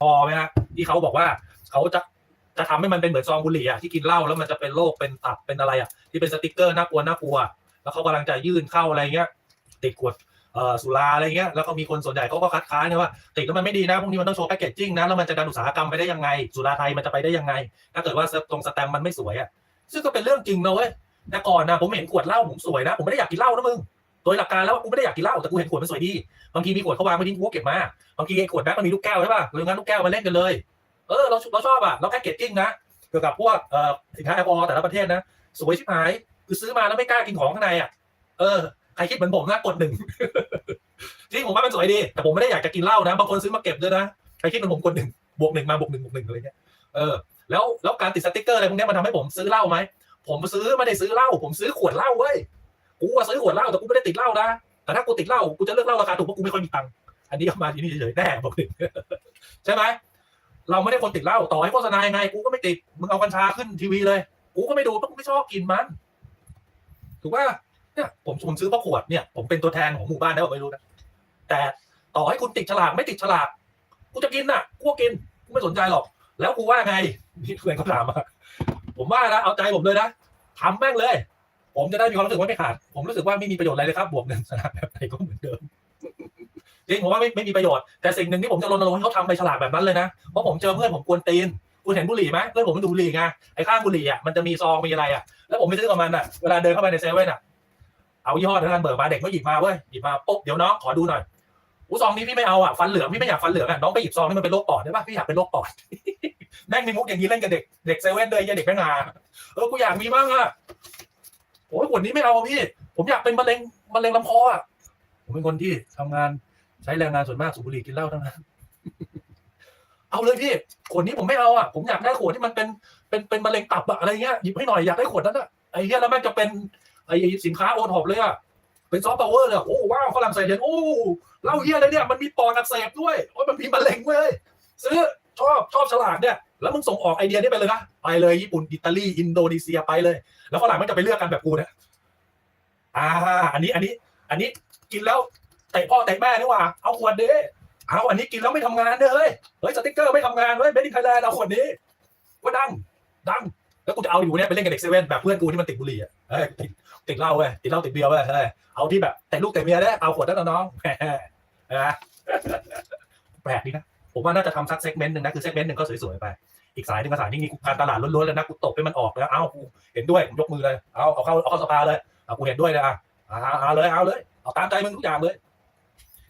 พอไหมฮะที่เขาบอกว่าเขาจะจะทำให้มันเป็นเหมือนซองบุหรี่อะที่กินเหล้าแล้วมันจะเป็นโรคเป็นตับเป็นอะไรอะที่เป็นสติกเกอร์น่ากลัวน่ากลัว แล้วเขากำลังจะยื่นเข้าอะไรเงี้ยติดขวดเอ่อสุราอะไรเงี้ยแล้วก็มีคนส่วนใหญ่เขาก็คัดค้านนะว่าติดแล้วมันไม่ดีนะพวกนี้มันต้องโชว์แพคเกจจิ้งนะแล้วมันจะดันอุตสาหกรรมไปได้ยังไง สุราไทยมันจะไปได้ยังไง ถ้าเกิดว่าตรงสแตมป์มันไม่สวยอะซึ่งก็เป็นเรื่องจริงนะเว้ยแต่ก่อนนะผมเห็นขวดเหล้าผมสวยนะ ผมไม่ได้อยากกินเหล้านะมึง โดยหลักการแล้วกูไม่ได้อยากกินเหล้าแต่กูเห็นขวดมันสวยดีบางทีมีขวดเขาวางไว้ทิ้งกูก็เก็บมาบางทีไอ้ขวดแบ็คมันมีลูกแก้วใช่ป่ะเรางั้นลูกแก้วมาเล่นกันเลยเออเราเราชอบอะแล้วแพคเกจจิ้งนะเกี่ยวกับพวกเอ่อสินค้าแอลกอฮอล์แต่ละประเทศนะสวยชิบหายคือซื้อมาแล้วไม่กล้ากินของข้างในอะเออใครคิดเหมือนผมนะกดหนึ่งจริงผมว่ามันสวยดี แต่ผมไม่ได้อยากจะกินเหล้านะบางคนซื้อมาเก็บด้วยนะใครคิดเหมือนผมกดหนึ่งบวกหนึ่งมาบวกหนึ่งบวกหนึ่งอะไรเงี้ยเออแล้วแล้วการติดสติ๊กเกอร์อะไรพวกนี้มันทำให้ผมซื้อเหล้าไหมผมซื้อไม่ได้ซื้อเหล้าผมซื้อขวดเหล้าเว้ย กูว่าซื้อขวดเหล้าแต่กูไม่ได้ติดเหล้านะแต่ถ้ากูติดเหล้ากูจะเลือกเหล้าราคาถูกเพราะกูไม่ค่อยมีตังค์อันนี้ก็มาที่นี่เฉยๆแน่บอกหนึ่งใช่ไหมเราไม่ได้คนติดเหล้าต่อให้โฆษณายังไง กูก็ไม่ติดมึงเอากัญชาขึ้นทีวีเลย กูก็ไม่ดูเพราะกูไม่ชอบกินมัน ถูกป่ะเนี่ยผมผมซื้อเพราะขวดเนี่ยผมเป็นตัวแทนของหมู่บ้านได้บอกไม่รู้นะแต่ต่อให้คุณติดฉลากไม่ติดฉลากกูจะกินน่ะกูก็กินกูไม่สนใจหรอก แล้วกูว่าไงนี่เพื่อนเขาถามมาผมว่านะเอาใจผมเลยนะทำแม่งเลย ผมจะได้มีความรู้สึกว่าไม่ขาด ผมรู้สึกว่าไม่มีประโยชน์อะไรเลยครับ บวกเงินสนามแบบไหนก็เหมือนเดิมจริงผมว่าไม่ไม่มีประโยชน์แต่สิ่งหนึ่งที่ผมจะรณรงค์ให้เขาทำใบฉลากแบบนั้นเลยนะเพราะผมเจอเพื่อนผมกวนตีนคุณเห็นบุหรี่ไหมเพื่อนผมมันดูบุหรี่ไงไอ้ข้างบุหรี่อะมันจะมีซองมีอะไรอะแล้วผมไปซื้อกับมันอะเวลาเดินเข้าไปในเซเว่นอะเอายี่ห้อนั้นเบิกมาเด็กก็หยิบมาเว้ยหยิบมาปุ๊บเดี๋ยวน้องขอดูหน่อยอู้ซองนี้พี่ไม่เอาอะฟันเหลืองพี่ไม่อยากฟันเหลืองอะน้องไปหยิบซองนี่มันเป็นโรคปอดได้ป่ะพี่อยากเป็นโรคปอดแม่งมีมุกอย่างนี้เล่นกับเด็กเด็กเซเว่นเลยไอ้เด็กแม่งาเออกูอยากมีบ้างอะ โอ้ยขวดนี้ไม่เอาพี่ ผมอยากเป็นมะเร็งมะเร็งลำคออะผมเป็นคนที่ทำงานใช้แรงงานส่วนมากสูบบุหรี่กินเหล้าทั้งนั้นเอาเลยพี่ขวดนี้ผมไม่เอาอะผมอยากได้ขวดที่มันเป็นเป็นเป็นมะเร็งตับอะอะไรเงี้ยหยิบให้หน่อยอยากได้ขวดนั้นอะไอ้เหี้ยแล้วแม่งจะเป็นไอ้สินค้าโอนหอบเลยอะเป็นซอฟต์พาวเวอร์เลยโอ้ว้าวฝรั่งเศสเห็นโอ้เหล้าเหี้ยอะไรเนี่ยมันมีปอดอักเสบด้วยโอ้ยมันมีมะเร็งเว้ยซื้อ ชอบฉลากเนี่ยแล้วมึงส่งออกไอเดียนี้ไปเลยนะไปเลยญี่ปุ่นอิตาลีอินโดนีเซียไปเลย แล้วฝรั่งมันจะไปเลือกกันแบบกูเนี่ยอ่า อันนี้อันนี้ อันนี้กินแล้วเตะพ่อเตะแม่นี่ว่าเอาขวดนี้เอาอันนี้กินแล้วไม่ทำงานเด้อเฮ้ยเฮ้ยสติ๊กเกอร์ไม่ทำงานเฮ้ยเบดิไทยแลนด์เอาขวดนี้ก็ดังดังแล้วกูจะเอาอยู่เนี่ยไปเล่นกับเด็กเซเว่นแบบเพื่อนกูที่มันติดบุหรี่อะเฮ้ยติดติดเหล้าเว้ยติดเหล้าติดเบียร์เว้ยใช่เอาที่แบบแต่ลูกแต่เมียได้เอาขวดนั้นนะน้องแหมนะแปลกดีนะ ผมว่าน่าจะทำสักเซกเมนต์หนึ่งนะคือเซกเมนต์หนึ่งก็สวยๆไป อีกสายหนึ่งก็สายนี้นี่กูการตลาดล้วนๆเลยนะกูตบให้มันออกแล้วเอากูเห็นด้วยผมยกมือเลยเอาเอาเข้าเอาเข้าสภาเลยเอากูเห็นด้วยเลยอะเอาเอาเลยเอาเลยเอาตามใจมึงทุกอย่างเลย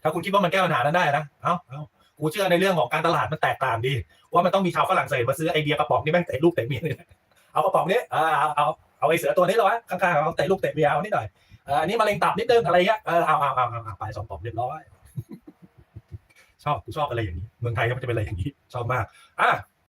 ถ้าคุณคิดว่ามันแก้ปัญหานั้นได้นะเอาเอากูเชื่อในเรื่องของการตลาดมันแตกต่างดี ว่ามันต้องมีชาวฝรั่งเศสมาซื้อไอเดียกระป๋องนี่แม่งเตะลูกเตะเมียเนี่ยเอากระป๋องนี้เอาเอาเอาไอเสือตัวนี้เลยวะข้างๆเอาเตะลูกเตะเมียเอานิดหน่อยอันนี้มะเร็งตับนิดนึงอะไรเงี้ยเอาเอาเอาเอาไปสองป๋องเรียบร้อย ชอบกูชอบอะไรอย่างนี้ เมืองไทยก็จะเป็นอะไรอย่างนี้ ชอบมากอะ